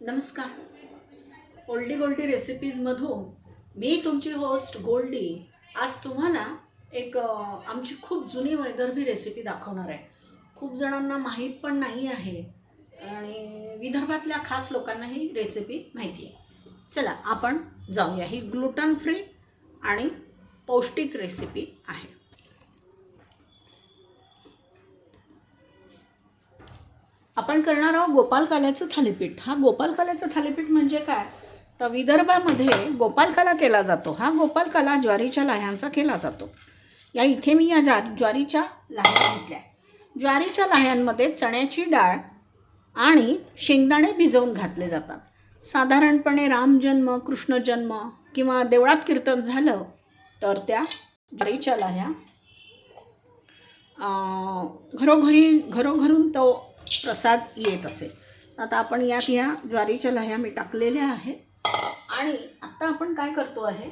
नमस्कार. ओल्डी गोल्डी रेसिपीजमधून मी तुमची होस्ट गोल्डी. आज तुम्हाला एक आमची खूप जुनी वैदर्भी रेसिपी दाखवणार आहे. खूप जणांना माहीत पण नाही आहे आणि विदर्भातल्या खास लोकांना ही रेसिपी माहिती आहे. चला आपण जाऊया. ही ग्लुटन फ्री आणि पौष्टिक रेसिपी आहे. आपण करणार आहोत गोपालकाल्याचं थालीपीठ. हा गोपालकाल्याचं थालीपीठ म्हणजे काय? तर विदर्भामध्ये गोपालकाला केला जातो. हा गोपालकाला ज्वारीच्या लाह्यांचा केला जातो. या इथे मी या जा ज्वारीच्या लाह्या घेतल्या. ज्वारीच्या लाह्यांमध्ये चण्याची डाळ आणि शेंगदाणे भिजवून घातले जातात. साधारणपणे रामजन्म कृष्णजन्म किंवा देवळात कीर्तन झालं तर त्या ज्वारीच्या लाह्या घरोघरी घरोघरून तो प्रसाद येत असेल. आता आपण यात ह्या ज्वारीच्या लह्या मी टाकलेल्या आहेत. आणि आत्ता आपण काय करतो आहे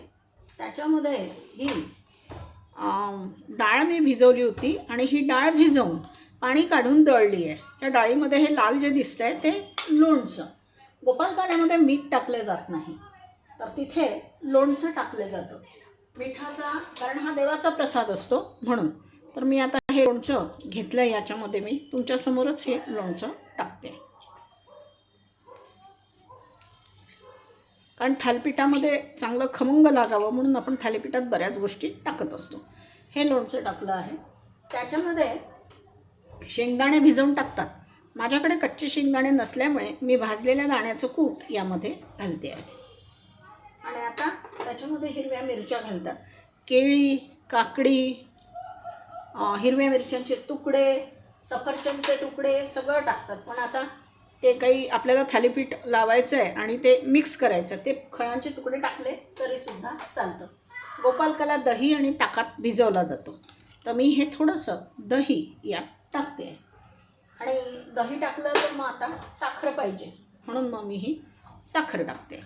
त्याच्यामध्ये ही डाळ मी भिजवली होती आणि ही डाळ भिजवून पाणी काढून दळली आहे. त्या डाळीमध्ये हे लाल जे दिसतं आहे ते लोणचं. गोपालकाल्यामध्ये मीठ टाकलं जात नाही. तर तिथे लोणचं टाकलं जातं. मिठाचा कारण हा देवाचा प्रसाद असतो म्हणून. तर मी आता हे लोणचं घेतलं याच्यामध्ये मी. तुमच्यासमोरच हे लोणचं टाकते. कारण थालीपीठामध्ये चांगलं खमंग लागावं म्हणून आपण थालीपीठात बऱ्याच गोष्टी टाकत असतो. हे लोणचं टाकलं आहे. त्याच्यामध्ये शेंगदाणे भिजवून टाकतात. माझ्याकडे कच्चे शेंगदाणे नसल्यामुळे मी भाजलेल्या दाण्याचं कूट यामध्ये घालते आहे. आणि आता त्याच्यामध्ये हिरव्या मिरच्या घालतात. केळी काकडी हिरव्या मिरच्यांचे तुकडे सफरचंदचे तुकडे सगळं टाकतात. पण आता ते काही आपल्याला थालीपीठ लावायचं आहे आणि ते मिक्स करायचं ते फळांचे तुकडे टाकले तरीसुद्धा चालतं. गोपालकाला दही आणि ताकात भिजवला जातो. तर मी हे थोडंसं दही यात टाकते. आहे आणि दही टाकलं तर मग आता साखर पाहिजे. म्हणून मग मी ही साखर टाकते.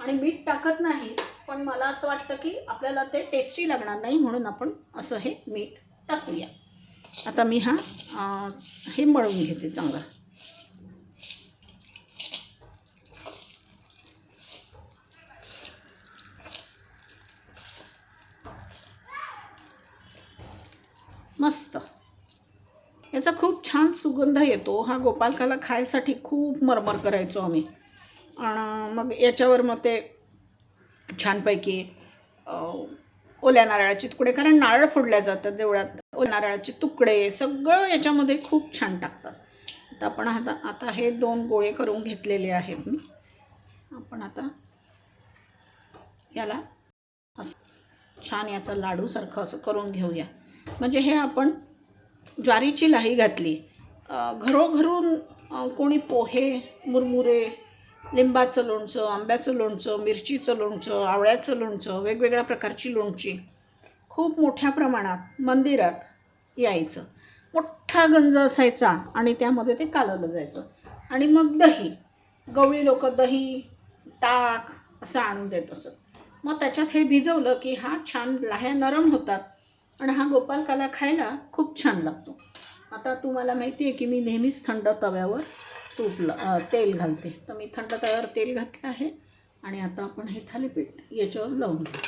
आणि मीठ टाकत नाही पण मला असं वाटतं की आपल्याला ते टेस्टी लागणार नाही म्हणून आपण असं हे मीठ टाकूया. आता मी हा हे मळून घेते चांगला. मस्त. याचा खूप छान सुगंध येतो. हा गोपालकाला खायसाठी खूप मरमर करायचो आम्ही. आणि मग याच्यावर मग ते छानपैकी ओल्या नारळाचे तुकडे कारण नारळ फोडल्या जातात देवळात ओल्या नारळाचे तुकडे सगळं याच्यामध्ये खूप छान टाकतात. आता आपण आता आता हे दोन गोळे करून घेतलेले आहेत मी. आपण आता याला असं छान याचा लाडूसारखं असं करून घेऊया. म्हणजे हे आपण ज्वारीची लाही घातली. घरोघरून कोणी पोहे मुरमुरे लिंबाचं लोणचं आंब्याचं लोणचं मिरचीचं लोणचं आवळ्याचं लोणचं वेगवेगळ्या प्रकारची लोणची खूप मोठ्या प्रमाणात मंदिरात यायचं. मोठा गंज असायचा आणि त्यामध्ये ते कालवलं जायचं. आणि मग दही गवळी लोक दही ताक असं आणून देत असत. मग त्याच्यात हे भिजवलं की हा छान लाह्या नरम होतात आणि हा गोपालकाला खायला खूप छान लागतो. आता तुम्हाला माहिती आहे की मी नेहमीच थंड तव्यावर तूप तेल घालते. तर मी थंड तव्यावर तेल घातलं आहे. आणि आता आपण हे थालीपीठ याच्यावर लावून घेऊ.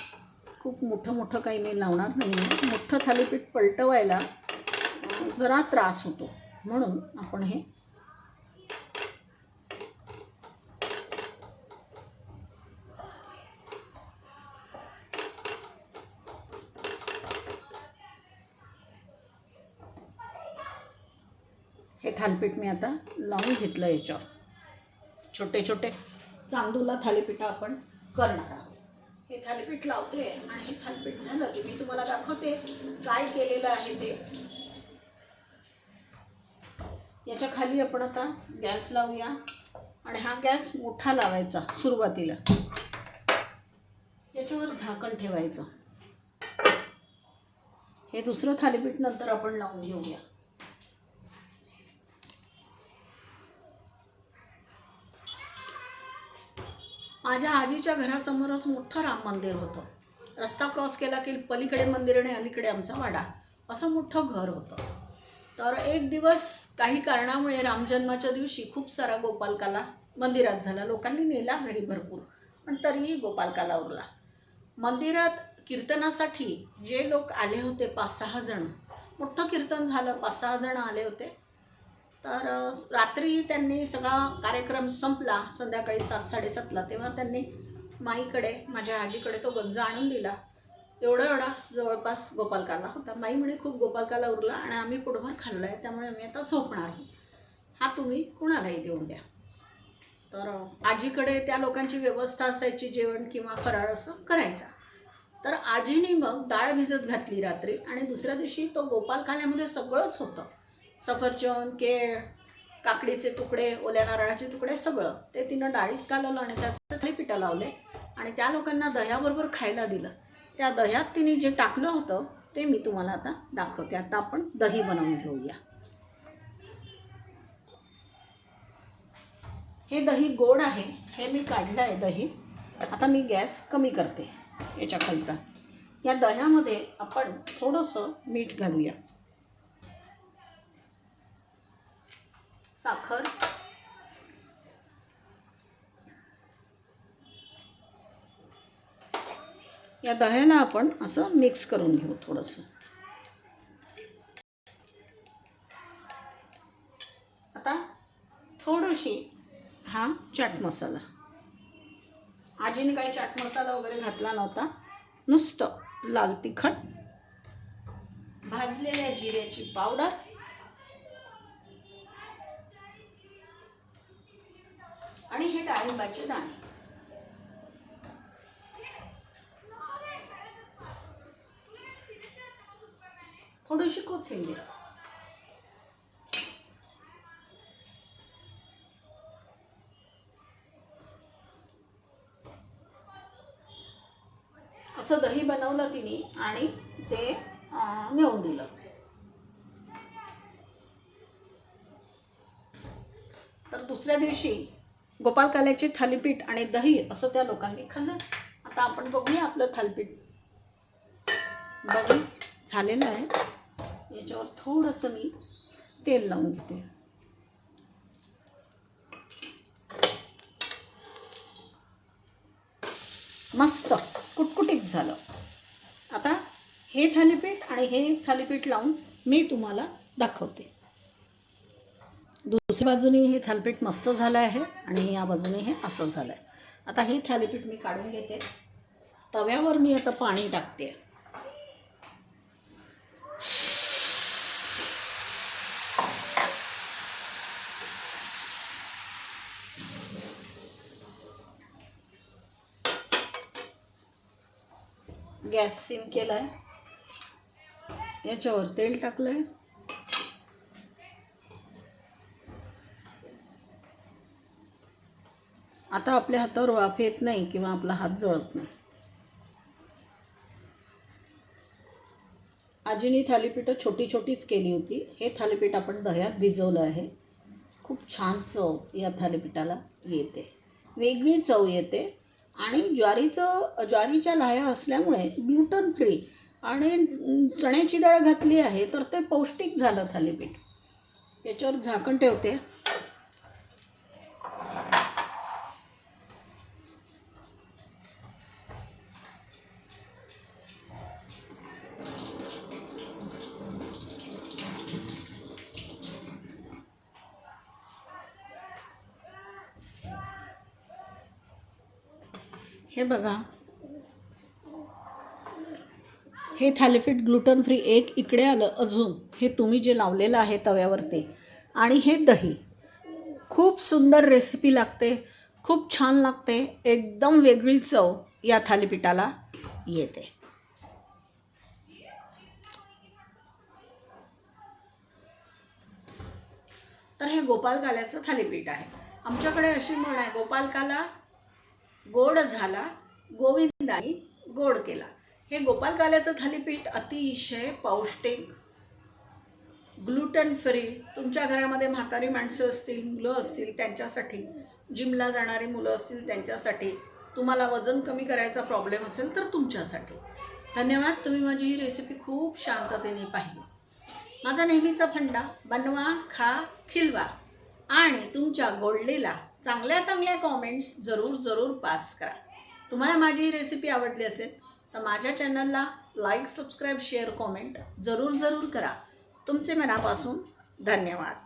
खूप मोठं मोठं काही मी लावणार नाही आहे मोठं थालीपीठ पलटवायला जरा त्रास होतो. म्हणून आपण हे हे थालीपीठ मी आता लावून घेतलं याच्यावर. छोटे छोटे चांदूला थालीपीठ आपण करणार आहोत. हे थालीपीठ लावते आणि हे थालीपीठ झालं की मी तुम्हाला दाखवते काय केलेलं आहे ते. याच्या खाली आपण आता गॅस लावूया आणि हा गॅस मोठा लावायचा सुरुवातीला. याच्यावर झाकण ठेवायचं. हे दुसरं थालीपीठ नंतर आपण लावून घेऊया. माझ्या आजीच्या घरासमोरच मोठं राम मंदिर होतं. रस्ता क्रॉस केला की पलीकडे मंदिर आणि अलीकडे आमचा वाडा. असं मोठं घर होतं. तर एक दिवस काही कारणामुळे रामजन्माच्या दिवशी खूप सारा गोपालकाला मंदिरात झाला. लोकांनी नेला घरी भरपूर पण तरीही गोपालकाला उरला. मंदिरात कीर्तनासाठी जे लोक आले होते पाच सहा जण. मोठं कीर्तन झालं. पाच सहा जण आले होते. तर रात्री त्यांनी सगळा कार्यक्रम संपला. संध्याकाळी सात साडेसातला. तेव्हा त्यांनी माईकडे माझ्या आजीकडे तो गंज आणून दिला. एवढा एवढा जवळपास गोपालकाला होता. माई म्हणे खूप गोपालकाला उरला आणि आम्ही पोटभर खाल्लं आहे त्यामुळे आम्ही आता झोपणार आहोत हा तुम्ही कुणालाही देऊन द्या. तर आजीकडे त्या लोकांची व्यवस्था असायची जेवण किंवा फराळ असं करायचा. तर आजीने मग डाळ भिजत घातली रात्री आणि दुसऱ्या दिवशी तो गोपाल खाल्यामध्ये सगळंच होतं. सफरचंद केळ काकडीचे तुकडे ओल्या नारळाचे तुकडे सगळं. ते तिनं डाळीत कालवलं आणि त्याचं थालीपीठं लावले आणि त्या लोकांना दह्याबरोबर खायला दिलं. त्या दह्यात तिने जे टाकलं होतं ते मी तुम्हाला आता दाखवते. आता आपण दही बनवून घेऊया. हे दही गोड आहे. हे मी काढलं आहे दही. आता मी गॅस कमी करते याच्या खालचा. या दह्यामध्ये आपण थोडंसं मीठ घालूया. साखर. या दह्याला आपण असं मिक्स करून घेऊ थोडंसं. आता थोडीशी हा चाट मसाला. आजीने काही चाट मसाला वगैरे घातला नव्हता. नुसतं लाल तिखट भाजलेल्या जिऱ्याची पावडर आणि हे डाळिंबाचे दाणे. थोडीशी कोथिंबीर. असं दही बनवलं तिने आणि ते नेऊन दिलं. तर दुसऱ्या दिवशी गोपालकाल्याचे थालीपीठ आणि दही असं त्या लोकांनी खाल्लं. आता आपण बघूया आपलं थालीपीठ. बघू झालेलं आहे. याच्यावर थोडंसं मी तेल लावून घेते. मस्त कुटकुटीत झालं. आता हे थालीपीठ आणि हे थालीपीठ लावून मी तुम्हाला दाखवते. दुसऱ्या बाजूने हे थालीपीठ मस्त झालं आहे आणि या बाजूने हे असं झालं आहे. आता हे थालीपीठ मी काढून घेते. तव्यावर मी आता पाणी टाकते. गॅस सिम केला आहे याच्यावर तेल टाकलं आहे आता आपल्या हातावर वाफ येत नाही किंवा आपला हात जळत नाही. आजीने थालीपीठं छोटी छोटीच केली होती. हे थालीपीठ आपण दह्यात भिजवलं आहे. खूप छान चव या थालीपीठाला येते. वेगळी चव येते आणि ज्वारीचं ज्वारीच्या लाह्या असल्यामुळे ग्लुटन फ्री आणि चण्याची डाळ घातली आहे तर ते पौष्टिक झालं थालीपीठ. याच्यावर झाकण ठेवते. हे बघा. हे थालीपीठ ग्लुटन फ्री एक इकडे आलं अजून. हे तुम्ही जे लावलेलं आहे तव्यावरती. आणि हे दही. खूप सुंदर रेसिपी लागते. खूप छान लागते. एकदम वेगळी चव या थालीपीठाला येते. तर हे गोपालकाल्याचं थालीपीठ आहे. आमच्याकडे अशी म्हण आहे गोपालकाला गोड झाला गोविंदाने गोड केला. हे गोपालकाल्याचं थालीपीठ अतिशय पौष्टिक ग्लुटन फ्री तुमच्या घरामध्ये म्हातारी माणसं असतील मुलं असतील त्यांच्यासाठी जिमला जाणारी मुलं असतील त्यांच्यासाठी तुम्हाला वजन कमी करायचा प्रॉब्लेम असेल तर तुमच्यासाठी. धन्यवाद तुम्ही माझी ही रेसिपी खूप शांततेने पाहिली. माझा नेहमीचा फंडा बनवा खा खिलवा. आणि तुमच्या गोल्डीला चांगल्या चांगल्या कॉमेंट्स जरूर जरूर पास करा. तुम्हाला माझी रेसिपी आवडली असेल तर माझ्या चॅनलला लाईक सबस्क्राईब शेअर कॉमेंट जरूर जरूर करा. तुमचे मनापासून धन्यवाद.